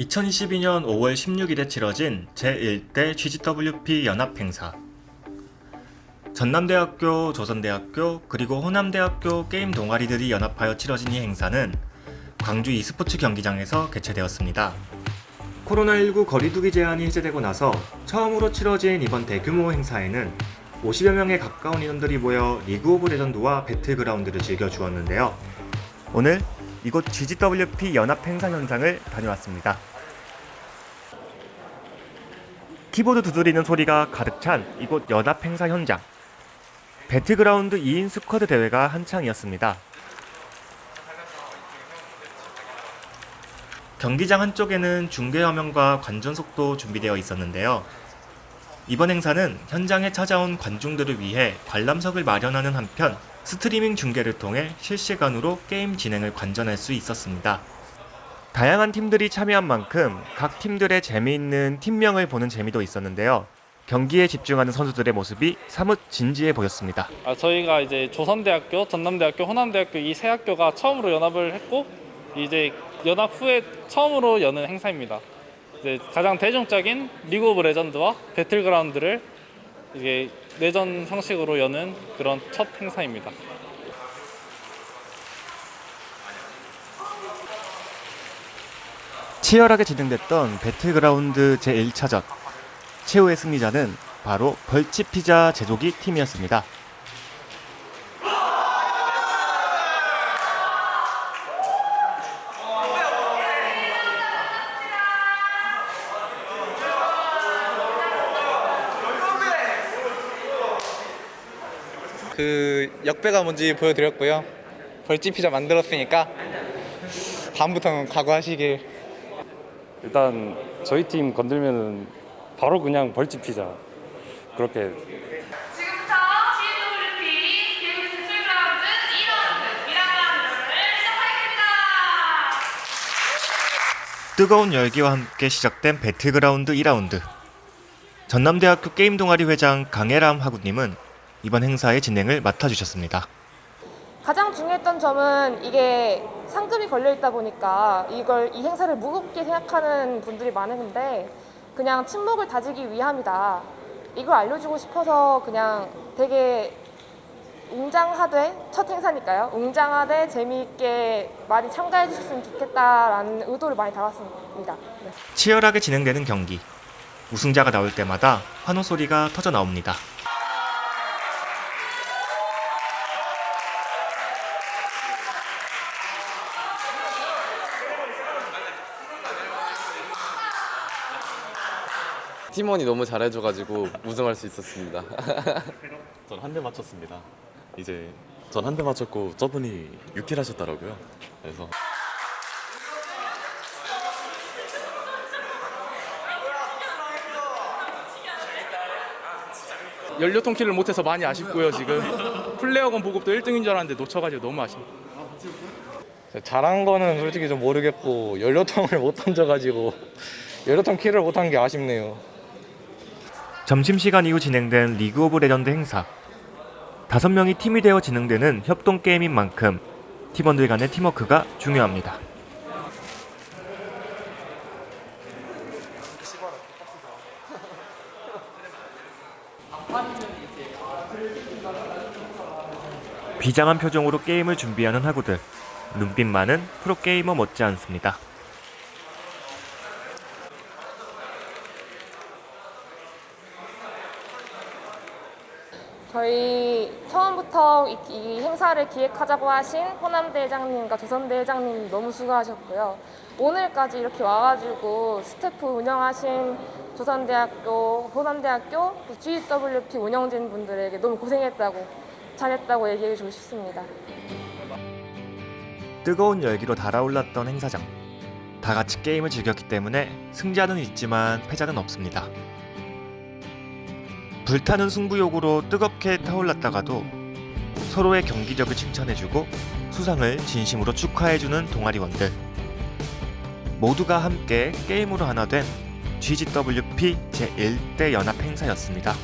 2022년 5월 16일에 치러진 제1대 GGWP 연합행사. 전남대학교, 조선대학교, 그리고 호남대학교 게임 동아리들이 연합하여 치러진 이 행사는 광주 e스포츠 경기장에서 개최되었습니다. 코로나19 거리두기 제한이 해제되고 나서 처음으로 치러진 이번 대규모 행사에는 50여 명에 가까운 인원들이 모여 리그 오브 레전드와 배틀그라운드를 즐겨 주었는데요. 오늘 이곳 GGWP 연합 행사 현장을 다녀왔습니다. 키보드 두드리는 소리가 가득 찬 이곳 연합 행사 현장. 배틀그라운드 2인 스쿼드 대회가 한창이었습니다. 경기장 한쪽에는 중계 화면과 관전 속도 준비되어 있었는데요. 이번 행사는 현장에 찾아온 관중들을 위해 관람석을 마련하는 한편 스트리밍 중계를 통해 실시간으로 게임 진행을 관전할 수 있었습니다. 다양한 팀들이 참여한 만큼 각 팀들의 재미있는 팀명을 보는 재미도 있었는데요. 경기에 집중하는 선수들의 모습이 사뭇 진지해 보였습니다. 아, 저희가 이제 조선대학교, 전남대학교, 호남대학교 이 세 학교가 처음으로 연합을 했고 이제 연합 후에 처음으로 여는 행사입니다. 이제 가장 대중적인 리그 오브 레전드와 배틀그라운드를 이게 내전 형식으로 여는 그런 첫 행사입니다. 치열하게 진행됐던 배틀그라운드 제1차전. 최후의 승리자는 바로 벌집 피자 제조기 팀이었습니다. 그 역배가 뭔지 보여드렸고요. 벌집 피자 만들었으니까 다음부터는 각오하시길. 일단 저희 팀 건들면은 바로 그냥 벌집 피자 그렇게 지금부터 GWP 개그 배틀그라운드 2라운드 1라운드를 시작하겠습니다. 뜨거운 열기와 함께 시작된 배틀그라운드 2라운드. 전남대학교 게임 동아리 회장 강혜람 하구님은 이번 행사의 진행을 맡아주셨습니다. 가장 중요했던 점은 이게 상금이 걸려 있다 보니까 이걸 이 행사를 무겁게 생각하는 분들이 많은데 그냥 친목을 다지기 위함이다. 이걸 알려주고 싶어서 그냥 되게 웅장하되 첫 행사니까요. 웅장하되 재미있게 많이 참가해 주셨으면 좋겠다라는 의도를 많이 담았습니다. 네. 치열하게 진행되는 경기. 우승자가 나올 때마다 환호 소리가 터져 나옵니다. 팀원이 너무 잘해줘가지고 우승할 수 있었습니다. 전 한 대 맞췄습니다. 이제 전 한 대 맞췄고 저분이 6킬 하셨더라고요. 그래서 연료통 킬을 못해서 많이 아쉽고요 지금 플레어건 보급도 1등인 줄 알았는데 놓쳐가지고 너무 아쉽네요 잘한 거는 솔직히 좀 모르겠고 연료통을 못 던져가지고 연료통 킬을 못한 게 아쉽네요. 점심시간 이후 진행된 리그 오브 레전드 행사. 다섯 명이 팀이 되어 진행되는 협동 게임인 만큼 팀원들 간의 팀워크가 중요합니다. 비장한 표정으로 게임을 준비하는 하구들. 눈빛만은 프로게이머 못지 않습니다. 저희 처음부터 이, 이 행사를 기획하자고 하신 호남대 회장님과 조선대 회장님 너무 수고하셨고요. 오늘까지 이렇게 와가지고 스태프 운영하신 조선대학교, 호남대학교, GWP 운영진 분들에게 너무 고생했다고, 잘했다고 얘기해주고 싶습니다. 뜨거운 열기로 달아올랐던 행사장. 다 같이 게임을 즐겼기 때문에 승자는 있지만 패자는 없습니다. 불타는 승부욕으로 뜨겁게 타올랐다가도 서로의 경기력을 칭찬해주고 수상을 진심으로 축하해주는 동아리원들. 모두가 함께 게임으로 하나 된 GGWP 제1대 연합 행사였습니다.